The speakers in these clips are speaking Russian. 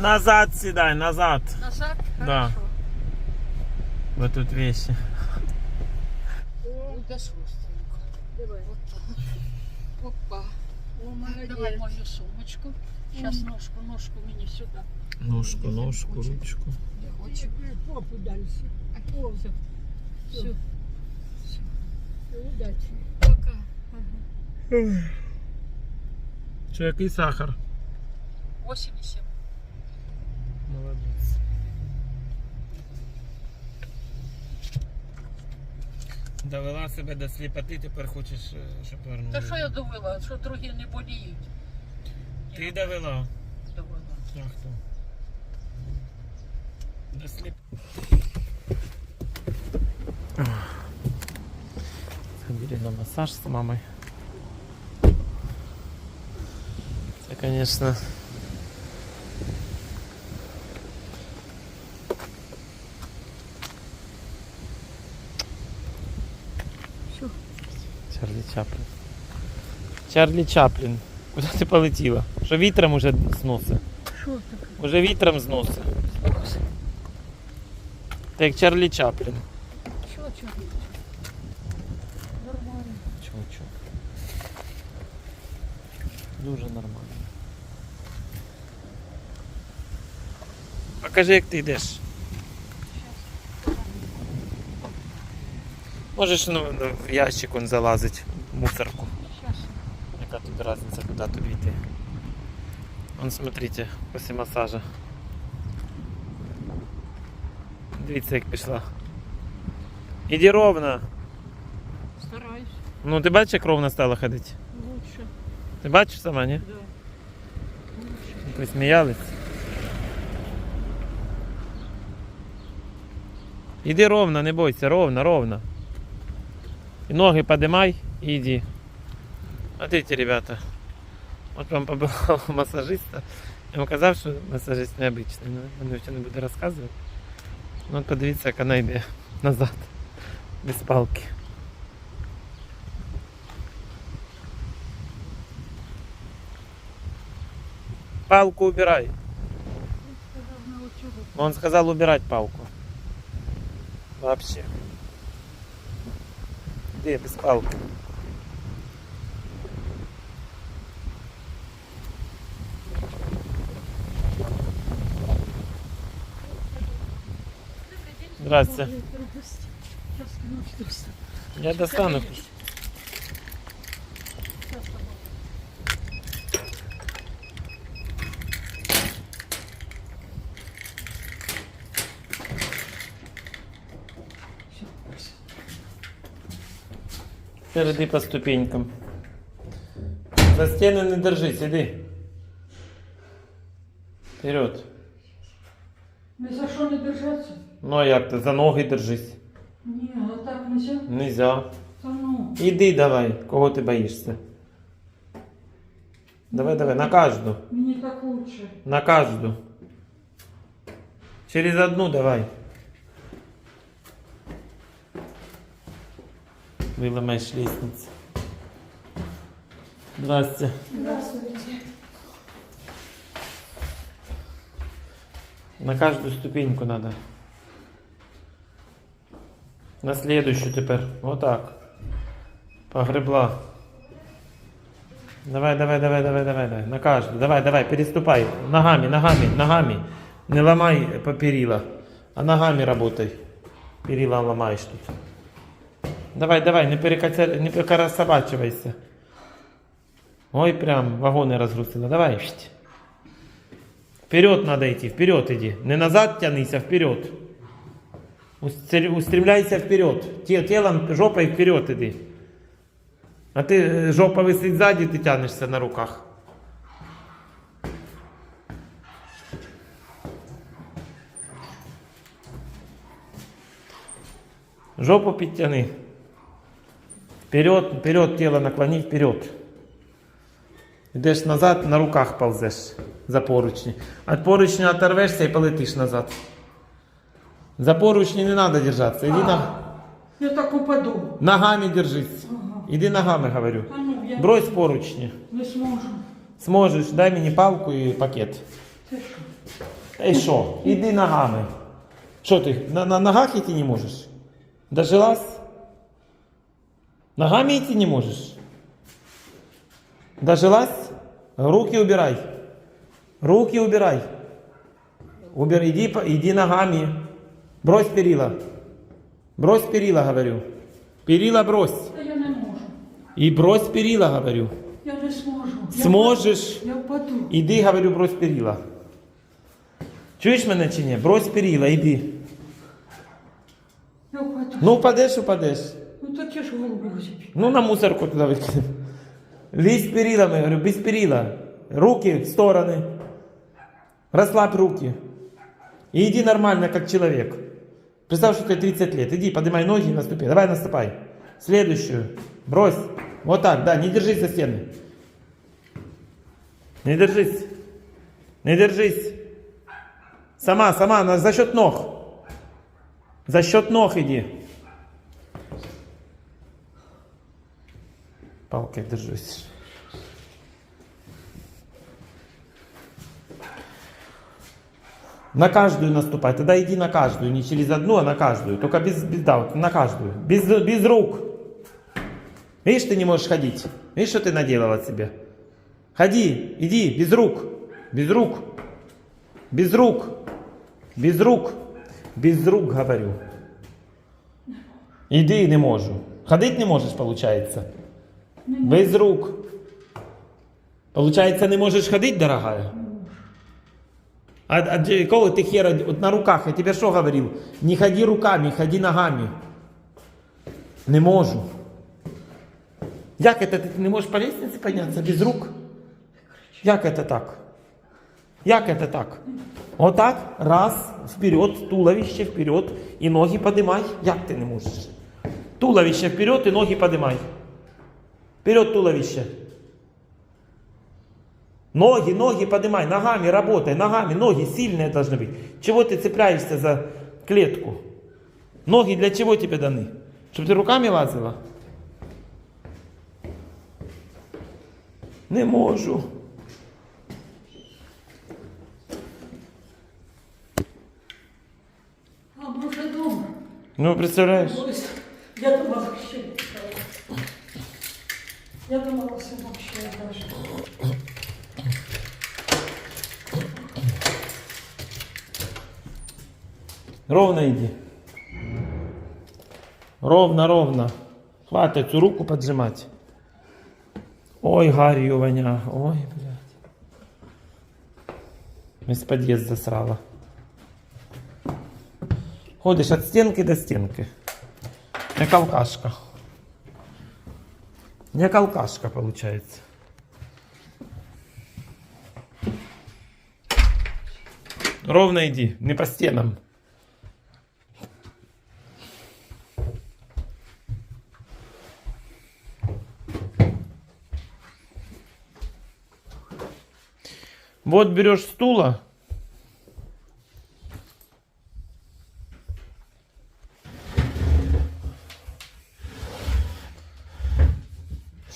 Назад сідай, назад. Назад? Да. Хорошо. Бо тут вещи. Буде шустренько. Давай. Вот так. Опа. О, молодець. Давай мою сумочку. Сейчас ножку, ножку мені сюди. Ножку, ножку, ручку. Не хочу. Попу дальше. О, Все. Все. удачі. Пока. Що, який сахар? 80. Молодець. Довела себе до сліпоти, тепер хочеш, е, щоб повернули. Та що я довела, що другі не боліють? Ти Я довела. довела. А хто? До сліп... Сходили на массаж с мамой. конечно... Що? Чарлі Чаплін. Чарлі Чаплін. Куди ти полетіла? Що вітром уже зносить? Що таке? Уже вітром зносить. Ти як Чарлі Чаплін. Що чого? Нормально. Чого, чого? Дуже нормально. Покажи, як ти йдеш. Можеш ну, ну, в ящик он залазить, в мусорку. Яка тут разниця, куди тобі йти? Вон, смотрите, після масажа. Дивіться, як пішла. Іди ровно. Стараюсь. Ну, ти бачиш, як ровно стала ходити? Лучше. Ти бачиш сама, ні? Да. Лучше. Ви Іди ровно, не бойся, ровно, ровно. І ноги подимай і йди. Смотрите, ребята. От вам побував у масажиста. Я вам казав, що масажист необичний, ну, він нічого не буде розказувати. Ну от подивіться, як вона йде назад. Без палки. Палку убирай. Сказав на учебу. Он сказал убирать палку. Вообще. Где без палки? С- Я достану. Сейчас с тобой. Теперь иди по ступенькам. За стены не держись, иди. Вперед. Ні за що не держаться? Ну а як ти? За ноги держись. Ні, а так нельзя. Нельзя. Та ну. Іди давай, кого ти боїшся? Давай, давай, на каждую. Мені так лучше. На каждую. Через одну давай. Выломаешь лестницу. Здрасте. Здравствуйте. На каждую ступеньку надо. На следующую теперь. Вот так. Погребла. Давай, давай, давай, давай, давай, давай. На каждую. Давай, давай, переступай. Ногами, ногами, ногами. Не ломай по перила. А ногами работай. Перила ломаешь тут. Давай, давай, не перекося... не перекорособачивайся. Ой, прям вагоны разгрузила. Давай. Вперед надо идти, вперед иди. Не назад тянись, а вперед. Устр- Устремляйся вперед. Те- Телом, жопой вперед иди. А ты э, жопа висит сзади, ты тянешься на руках. Жопу підтяни. Вперед, вперед, тело наклони вперед. Йдеш назад, на руках ползеш за поручні. От поручня оторвешся і полетиш назад. За поручні не треба держатися. Іди на... Я так упаду. ногами держись. Ага. Іди ногами, говорю. Та ну, я Брось поручні. не зможу. Сможеш, дай мені палку і пакет. Ти що? Ей що, іди ногами. Що ти, на, на ногах йти не можеш? Дожилась? Ногами йти не можеш? Дожилась? Руки убирай. Руки убирай. Убер, иди, по- иди ногами. Брось перила. Брось перила, говорю. Перила брось. Та я не можу. И брось перила, говорю. Я не зможу. Я Сможеш. впаду. Я впаду. Іди, говорю, брось перила. Чуєш мене чи ні? Брось перила, іди. Я впаду. Ну, упадеш, упадеш. Ну так я ж голову розіб'ю. Ну, на мусорку туди викинь. Лізь перилами, говорю, без перила. Руки в стороны. Расслабь руки. И иди нормально, как человек. Представь, что тебе 30 лет. Иди, поднимай ноги и наступи. Давай наступай. Следующую. Брось. Вот так, да, не держись за стены. Не держись. Не держись. Сама, сама, за счет ног. За счет ног иди. Палкой держись. На каждую наступай. Тогда иди на каждую. Не через одну, а на каждую. Только без, без да, вот на каждую. Без, без рук. Видишь, ты не можешь ходить. Видишь, что ты наделала себе? Ходи, иди, без рук. Без рук. Без рук. Без рук. Без рук, говорю. Иди, не можу. Ходить не можешь, получается. Без рук. Получается, не можешь ходить, дорогая? А, а де- коли ти хера, от на руках, я тебе що говорив? Не ходи руками, ходи ногами. Не можу. Як это ти не можеш по лестнице піднятися без рук? Як это так? Як это так? Отак, раз, вперед, туловище вперед і ноги подимай. Як ти не можеш? Туловище вперед і ноги подимай. Вперед туловище. Ноги, ноги поднимай, ногами работай, ногами, ноги сильные должны быть. Чего ты цепляешься за клетку? Ноги для чего тебе даны? Чтобы ты руками лазила? Не можу. А може дома? Ну, представляешь? Ось, Я думала, ще. я думала, синок ще даже. Ровно иди. Ровно, ровно. Хватит эту руку поджимать. Ой, гарью воня. Ой, блядь. Весь подъезд засрала. Ходишь от стенки до стенки. Як алкашка. Як алкашка, получается. Ровно иди, не по стенам. Вот берешь стула.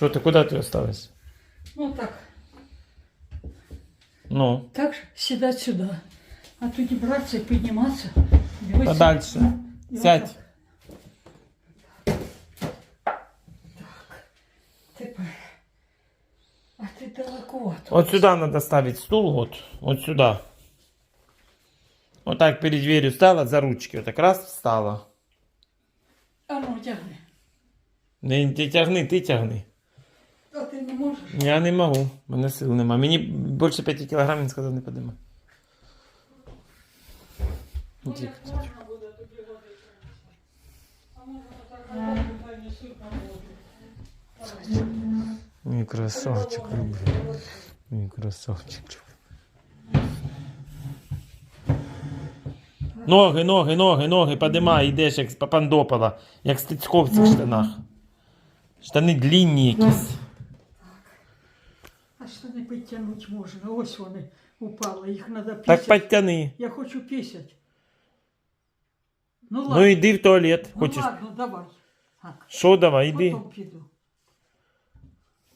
Что ты, куда ты ее ставишь? Ну так, Ну, так ж сідати сюди. А тоді братися і підніматися. Дивитися. подальше. І Сядь. отак. Тепер. А ти далековато. Вот сюда надо ставить стул, вот, вот сюда. Вот так перед дверью стала, за ручки, вот так раз встала. А ну тягни. Не, ти тягни, ти тягни. А ти не можеш? Я не можу, мене сил нема. Мені більше 5 кг він сказав не подима. Мій красавчик люблю. Мій красавчик люблю. Ноги, ноги, ноги, ноги, подимай, йдеш як з папандопала, як стецько в штанах. Штани длінні якісь. А штани підтягнути можна. Ось вони упали. Їх треба Так пісять. підтяни. Я хочу пісять. Ну Ну ладно. йди в туалет, Ну, хочеш. ладно, давай. Так. Що давай, йди. Потім піду.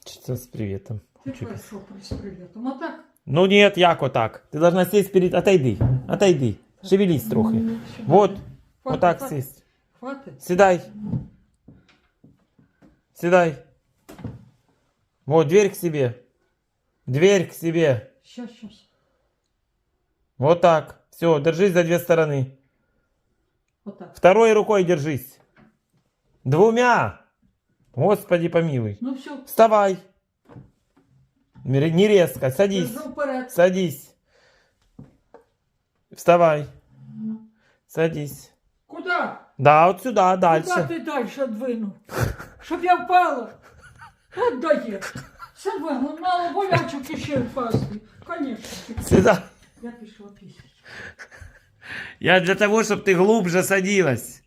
Чи це з привітом? Ти Хочу пис- прийшов з привітом. А так? Ну нет, як отак. Ти должна сесть перед... Отойди, отойди. Шевелись трохи. Ну, сюди. Вот, Хватить, отак хватить, сесть. Хватить. Сідай. Сідай. Вот, дверь к себе. Дверь к себе. Щас, щас. Вот так. Все, держись за две стороны. Отак. Второй рукой держись. Двумя. Господи помилуй. Ну все. Вставай. Не резко. Садись. Садись. Вставай. Садись. Куда? Да, вот сюда, Куда дальше. ти далі двинув? Щоб я впала. От дає. Себе, ну мало болячок іще впасти. Конечно. Сюда. Я пішла після. Я для того, чтобы ты глубже садилась.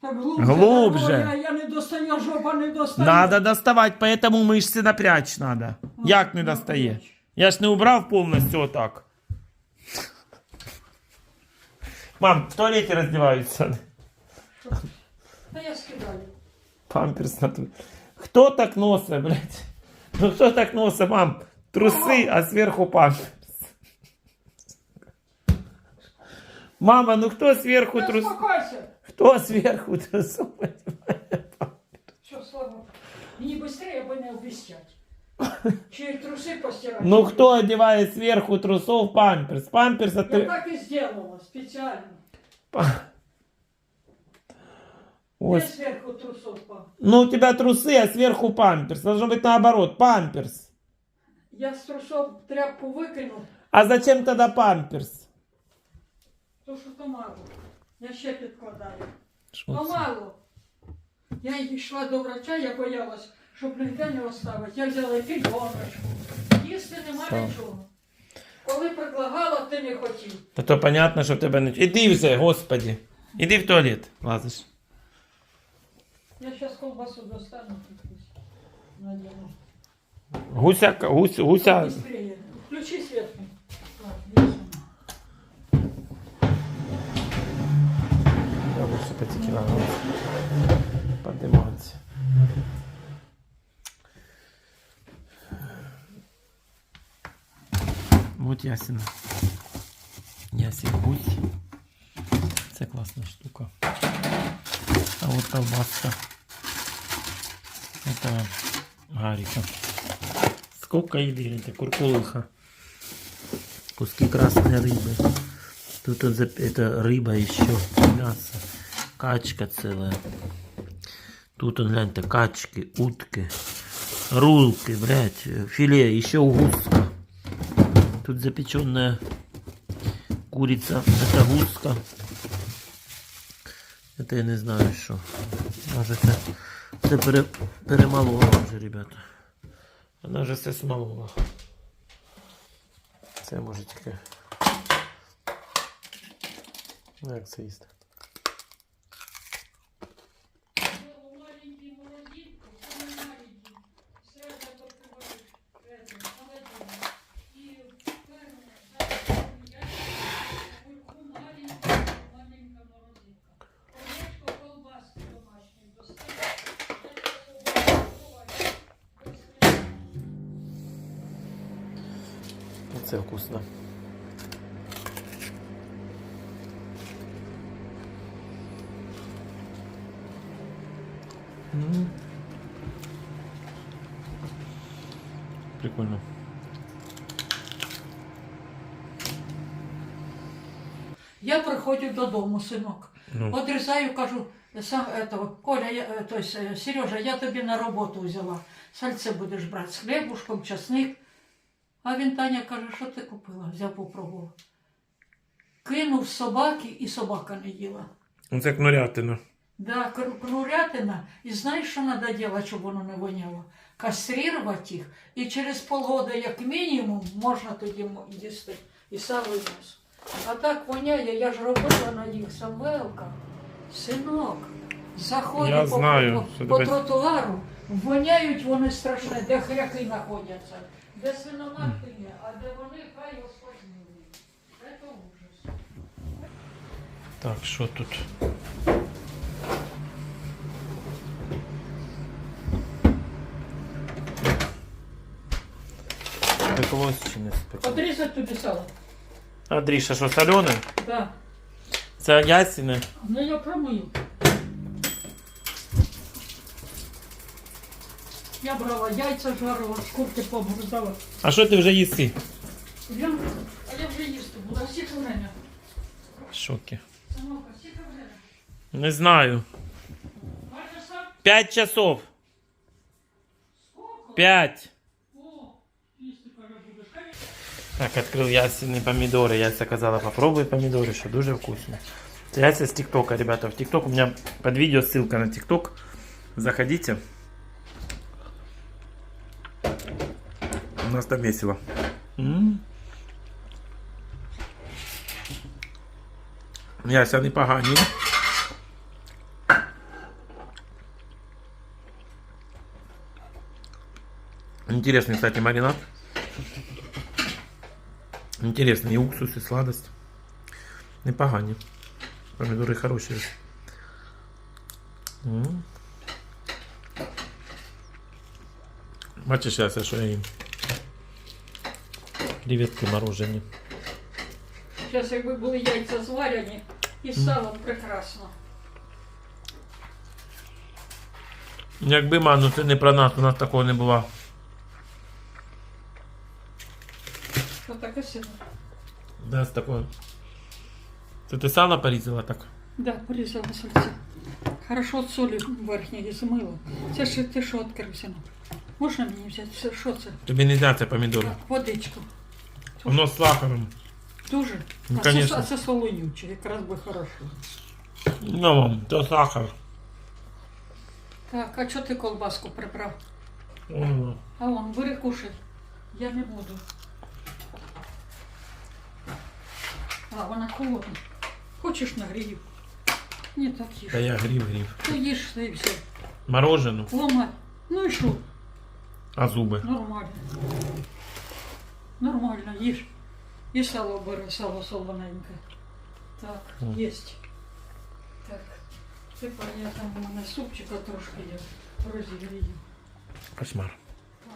Так глубже. Глубже. дорогая, Я не достаю, жопа не достає. Надо доставать, поэтому мышцы напрячь надо. А, Як не ну, достає? короче. Я ж не убрав повністю отак. Мам, в туалеті роздіваються. Та я скидаю. Памперс на ту. Хто так носить, блядь? Ну хто так носить, мам? Труси, а зверху памперс. Мама, ну хто зверху Та трус? спокойся. Хто зверху трусу? Що, слава? Мені швидше, аби не обіцять. Чи труси постирати? Ну хто одягає зверху трусов памперс? Памперс Я это... так і зробила, спеціально. Па- Я Ой, зверху трусов пам. Ну, у тебя трусы, а сверху памперс. Должно быть наоборот, памперс. Я з трусов тряпку викинув, А зачем тогда памперс? то що то мало. Я ще підкладаю. Шо То це? мало. Я йшла до врача, я боялась, щоб ніде не оставити. Я взяла пільгоночку. Їсти нема Так. нічого. Коли предлагала, ти не хотів. Та то понятно, що в тебе не... Іди вже, господи. Іди в туалет, лазиш. Я зараз колбасу достану. надіну. Гуся, гуся. Быстрее. Включи свет. Я лучше потекла. Подниматься. Вот ясен. Ясен гусь. Це класна штука. А вот колбаска. Это гарика. Сколько еды, это куркулыха. Куски красной рыбы. Тут вот это рыба еще, мясо, качка целая. Тут, он, гляньте, качки, утки, рулки, блядь, филе, еще гуска. Тут запеченная курица, это гуска. Это я не знаю что. Може це, це пере, перемалола вже, ребята. Вона вже все смолола. Це може тільки. Ну, як це їсти? Це вкусно. М. Прикольно. Я приходжу додому, синок. Ну. Одрізаю, кажу, сам этого, Коля, я, е, то есть, е, Сережа, я тобі на роботу взяла. Сальце будеш брати з хлібушком, часник. А він Таня каже, що ти купила? Взяв попробував. Кинув собаки і собака не їла. Це кнурятина. Да, кнурятина. І знаєш, що треба робити, щоб воно не воняло? Каструвати їх. І через полгода, як мінімум, можна тоді їсти. І сам винес. А так воняє, я ж робила на їх Самвелка. Синок, заходять по, знаю, по, по тротуару, воняють вони страшне, де хряки знаходяться, де свиноматки є, а де вони хай Господь милує. Це ужас. Так, що тут? спеклось чи не спеклось? Отрізати тобі сало. Андріша, що солене? Да. Це ясіне. Ну я промию. Я брала яйця жарила, шкурки пообгрызала. А що ти вже їси? Я, а я вже їсти буду. А скільки время? В шокі. Сынок, а скільки время? Не знаю. Два часа? П'ять часов. П'ять. О, їсти коли будеш. Так, відкрив ясені помідори. Яся казала, попробуй помідори, що дуже вкусно. Це Яся з ТикТока, ребята. В ТикТок у меня под видео ссылка на ТикТок. Заходите. У нас там весело. М. Яся не погані. Интересный, кстати, маринад. Интересно, и уксус, и сладость. Непогані. Помідори хороші. М. Бачиш, Яся, що я їм. Креветки морожені. Зараз якби були яйця зварені і з салом прекрасно. Якби ма, ну це не про нас, у нас такого не було. Що таке сильно? Да, з такого. Це ти сало порізала так? Да, порізала сальце. Хорошо от солі верхньої змила. Це ж ти що відкрився? Можна мені взяти? Це що це? Тобі не можна це помідори. Так, водичку. Воно з сахаром. Дуже? Ну, а, це, конечно. а це солонюче, якраз би хорошо. Ну, мам, то сахар. Так, а чого ти колбаску прибрав? О, А он, бери кушай. Я не буду. А, вона холодна. Хочеш нагрію? Ні, так їж. Та я грів, грів. Ну їж та і все. Морожену, Ломай. Ну і що? а зуби. Нормально. Нормально, їж. І сало бери, сало солоненьке. Так, Мгм. єсть. Так. Тепер я там у мене супчика трошки є. Розігрію. Кошмар. А,